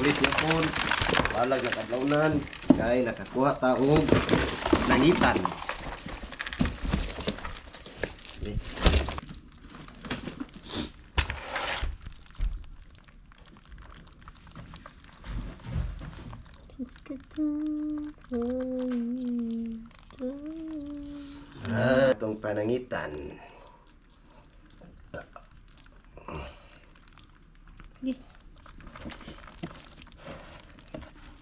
ulit yapon. Balag na kadlawnan. Kay nakakuha ta og nangitan. Okay. Ah, itong panangitan. Di.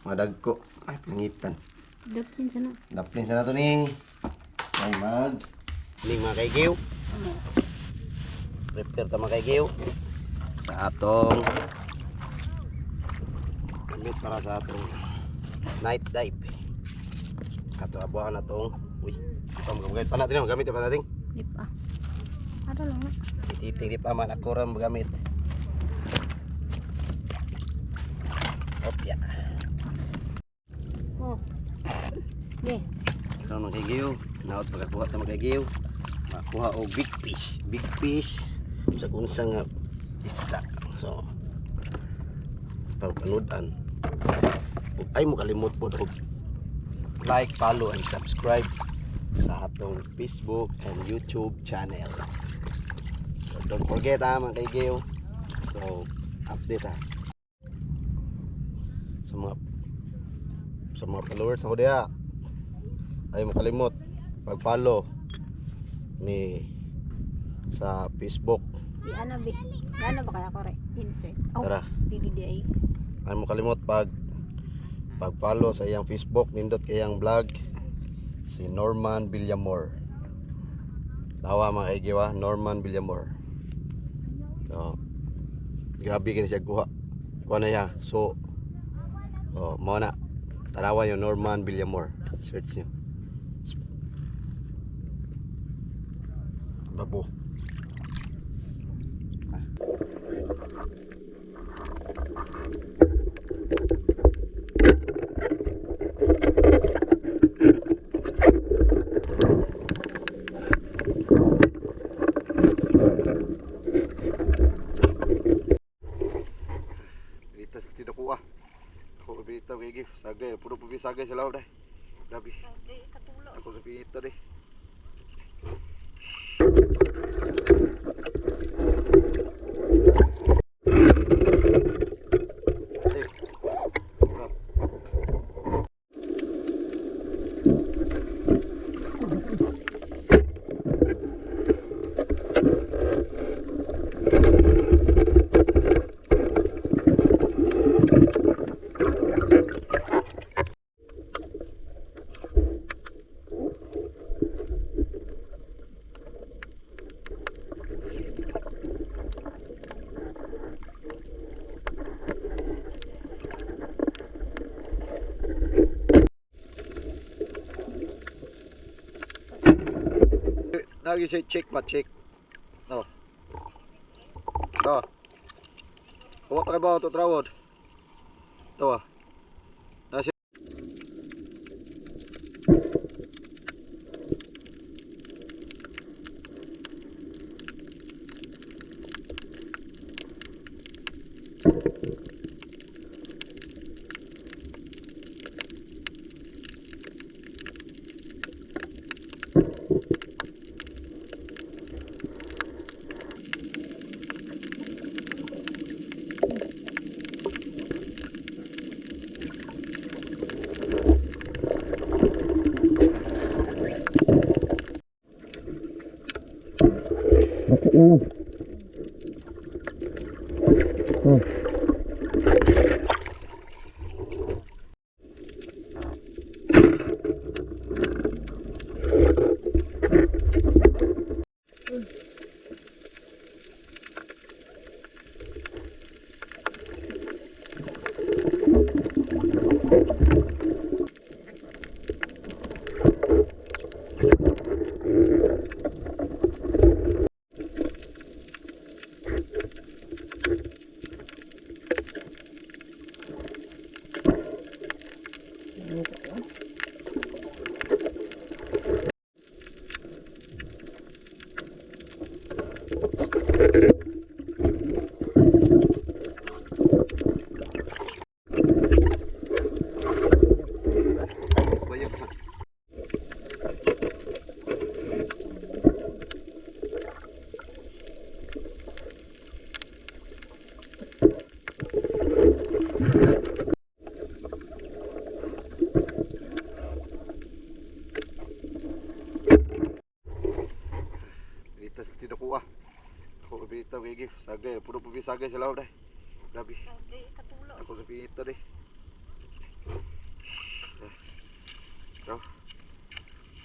Madagko. Ay, panangitan. Dapin sana. Daplin sa nato ni. Ay mag. Ning mga kaigiw. Prepare ta mga kaigiw. Sa atong gamit para sa atong night dive. Ato abuhan na tong uy. Ito mo gamit pa natin, gamit pa natin. Di pa. Ada lang na. Ititing di pa man ako gamit. Opya. Oh. Di. Ito mga kaigiw. Naot pagkakuha mga kaigiw. Makuha og big fish. Big fish sa kunsa nga isda. So pagpanudan. Ay mo kalimot po like, follow and subscribe sa atong Facebook and YouTube channel. So don't forget ha mga kaigiw. So update ha. Sa mga sa mga followers ako diha ay makalimot pag-follow ni sa Facebook Di ano bi. Gano ba kaya kore? Insert. Oh. Tara. Di ay. ay makalimot pag pag-follow sa iyang Facebook nindot kayang vlog si Norman Villamor tawa mga kaigiwa Norman Villamor so, grabe kini siya kuha kuha na siya so oh, mo na tanawa yung Norman Villamor search nyo babo. sagay puno po sagay sa laod dah. grabe sagay katulog ako sa deh Lagi say check ba check. No. Do. Kuha pa kay ba ito Ooh. Sagay, puro pa sagay sa loob dai. Grabe. Okay, katulo. Ako sa pito dai. So.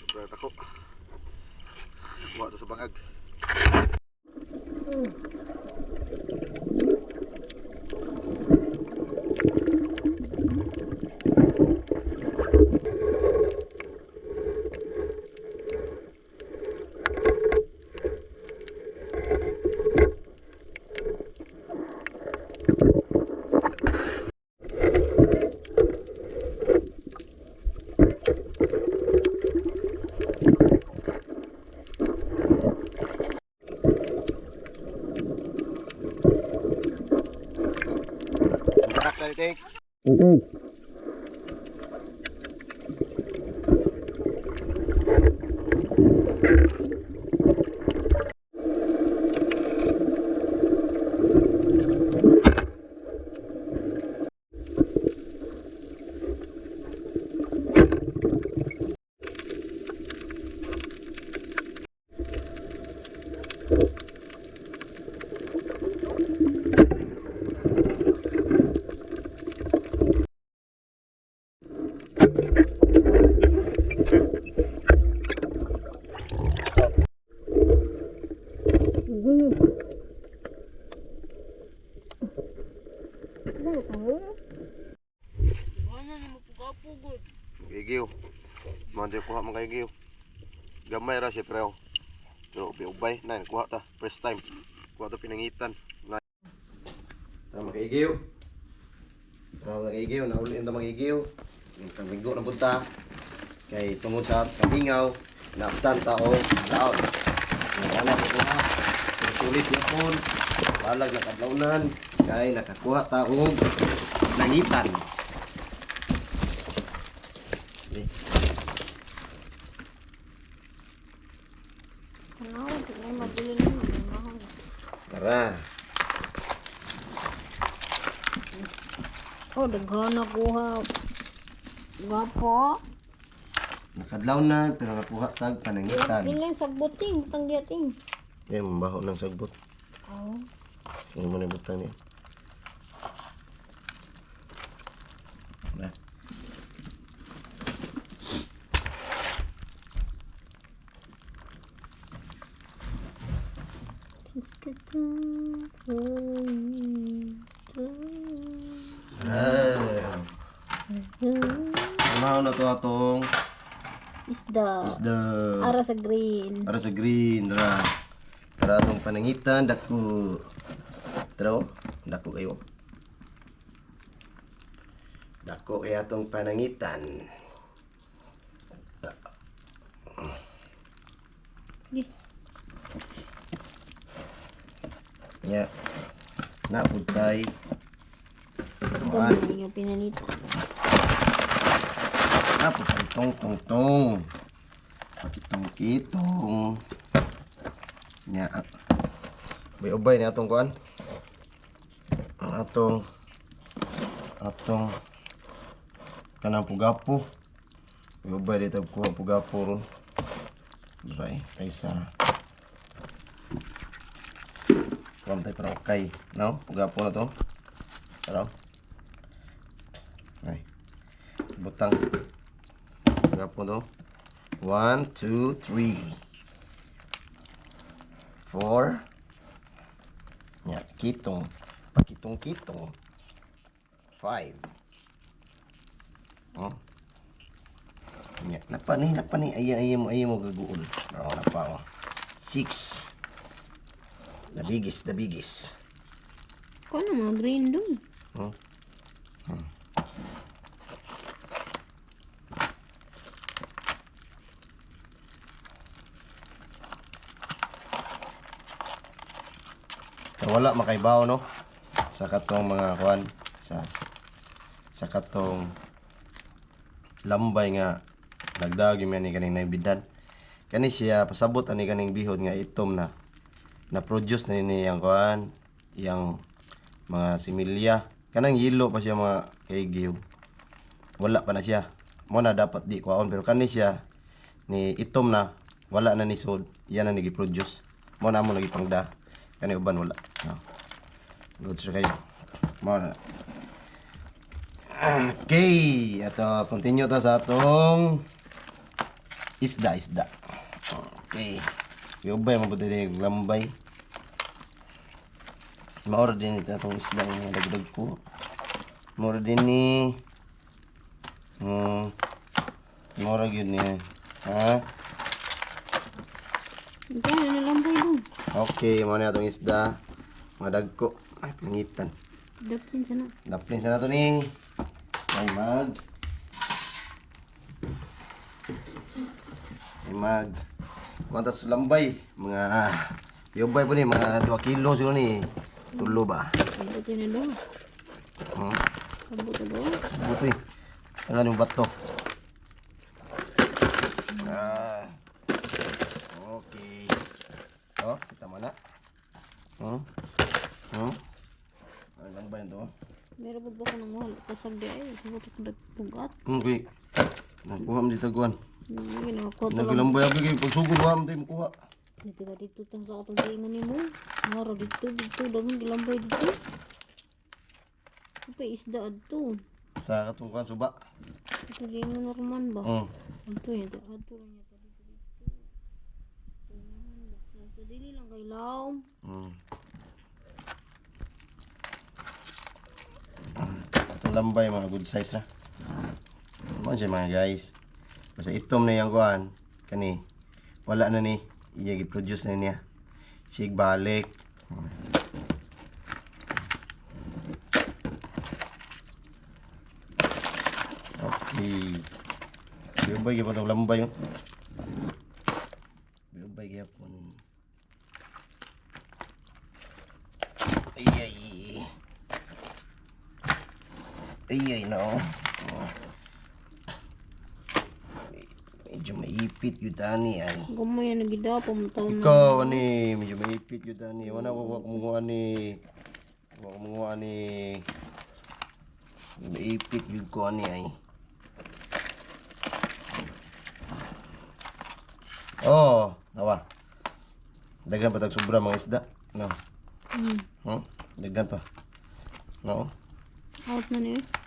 Sobra ako. Kuha to sa bangag. Barak Ano ni mo pugapugod? Gigiw. Mandi kuha man kay. Gamay ra siya pero. Pero ubay na kuha ta first time. Kuha ta pinangitan. Na. Tama kay giw. Tama kay giw na uli ta magigiw. Ang linggo na punta. Kay tungod sa kabingaw naaptan ta og daot. Wala ko. Sulit yapon. Balag na kadlawnan kay nakakuha ta og mahal. Tara. Oh, daghan na kuha. Gwapo. Nakadlaw na, pero nakuha tag panangitan. Bilang sa buting, tanggiating. Kaya mabaho ng sagbot. Oh. Ano mo na butang niya? Na. Ano na to atong Isda. isda. Ara sa green. Para sa green, dara. Para atong panangitan, dako. Dara, oh. dako kayo. Dako kaya atong panangitan. Nya. Naputay. Dami na yung pinanita. Naputay tong tong tong. Pakitong kitong. Nya. May ubay ni atong kuan. Ang atong atong kanang pugapo. Ubay dito kuha pugapo ron. Right, kaysa Kuwan tayo para okay. No? Pugapo na to. Tara. Ay. Butang. Pugapo to. One, two, three. Four. Ya, kitong. Pakitong kitong. Five. Oh. Ya, napa ni, napa ni. Ayaw, ayaw mo, ayaw mo gaguol. Oh, napa, oh. Six. The biggest, the biggest. Kung ano mga green doon. Oh. Hmm. So, wala makaibaw no? Sa katong mga kuan sa sa katong lambay nga nagdagi man ni kaning naibidan. Kani siya pasabot ani kaning bihod nga itom na na produce na ni yang kuan yang mga similya. Kanang yelo pa siya mga kaygiw wala pa na siya. Mo na dapat di kuhaon pero kani siya ni itom na wala na ni sod yan na nagi-produce. Mo na mo nagipangda kani uban wala no. Good sir kayo. Mara. Okay, ato continue ta sa atong isda isda. Okay. Mabuti din yung lambay. Maura din ito atong isda nga dagdag ko. Maura din ni Hmm. Maura gyud ni. Ha? Diyan, ano lang ba yun? Okay, mo na atong isda. Mga dagko. Ay, pingitan. Dapin sana. Daplin sa nato ni. Ay mag. Ay mag. Kuantas lambay. Mga yobay po ni. Mga 2 kilo siguro ni. Tulo ba? Kabuti na daw. Hmm. Kabuti daw. Buti. Ano yung bato? Ah. Okay. Oh, kita mo na. Hmm? Hmm? Ano lang ba yun to? Meron ba ko ng mahal? Kasag di ay. Kabuti ko nagpugat. Okay. Nakuha mo dito guwan. Hindi na ako to lang. Nagulambay abi kay pagsugod wa mo tayo makuha. Ka dito tang sa katong giingon ni mo. Maro dito dito dagang gilambay dito. Apa isda adto. Sa katong kuan suba. Ito giingon norman ba? Mm. Adto yan. Adto lang yan. Dili lang kay laom. Mm. Atong lambay mga good size na. Ano siya mga guys. Basta itom na yung kuan. Kani. Wala na ni. Iya gi-produce na niya. Sig balik. Okay. Biyubay gyud itong lambay yun. Maipit yun tani ay. Gamay yan nagidapa mo taon na. Ikaw ani, medyo maipit yun tani. Wala ko wa kumuha ni. Wa kumuha ni. Maipit yun ko ani ay. Oh, nawa. Dagan pa tag sobra mga isda. No. Hmm. Hmm? Dagan pa. No. Out na niya.